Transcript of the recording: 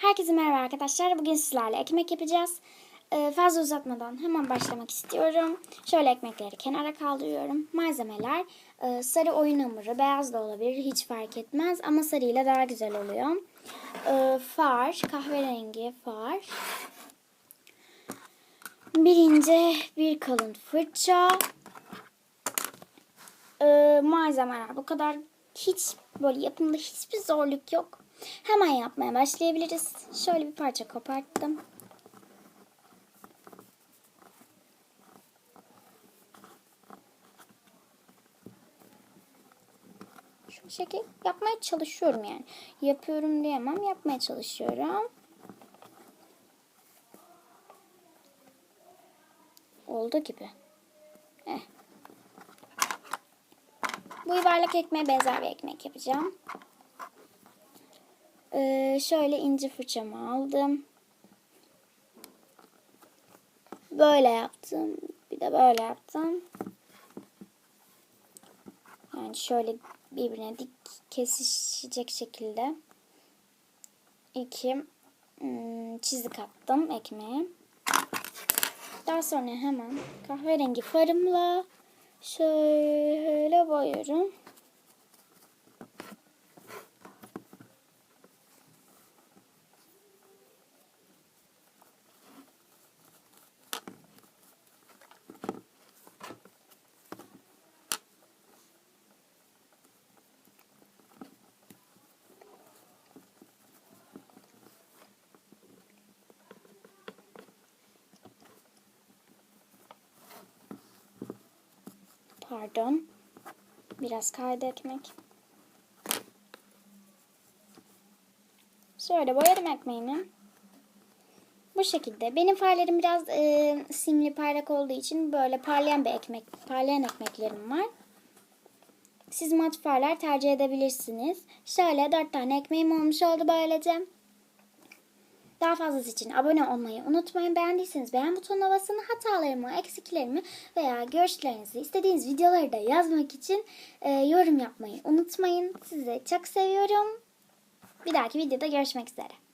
Herkese merhaba arkadaşlar. Bugün sizlerle ekmek yapacağız. Ee, fazla uzatmadan hemen başlamak istiyorum. Şöyle ekmekleri kenara kaldırıyorum. Malzemeler e, sarı oyun hamuru, beyaz da olabilir hiç fark etmez ama sarı ile daha güzel oluyor. Ee, far, kahverengi far. Bir ince, bir kalın fırça. Ee, malzemeler bu kadar. Hiç böyle yapımda hiçbir zorluk yok. Hemen yapmaya başlayabiliriz. Şöyle bir parça koparttım. Şu şekil yapmaya çalışıyorum yani. Yapıyorum diyemem. Yapmaya çalışıyorum. Oldu gibi. Eh. Bu yuvarlak ekmeğe benzer bir ekmek yapacağım. Ee, şöyle ince fırçamı aldım. Böyle yaptım. Bir de böyle yaptım. Yani şöyle birbirine dik kesişecek şekilde iki hmm, çizik attım ekmeğe. Daha sonra hemen kahverengi farımla şöyle boyuyorum. Pardon. Biraz kaydı ekmek. Şöyle boyadım ekmeğimi. Bu şekilde. Benim farlarım biraz e, simli parlak olduğu için böyle parlayan bir ekmek, parlayan ekmeklerim var. Siz mat farlar tercih edebilirsiniz. Şöyle dört tane ekmeğim olmuş oldu böylece. Daha fazlası için abone olmayı unutmayın. Beğendiyseniz beğen butonuna basın. Hatalarımı, eksiklerimi veya görüşlerinizi istediğiniz videoları da yazmak için e, yorum yapmayı unutmayın. Sizi çok seviyorum. Bir dahaki videoda görüşmek üzere.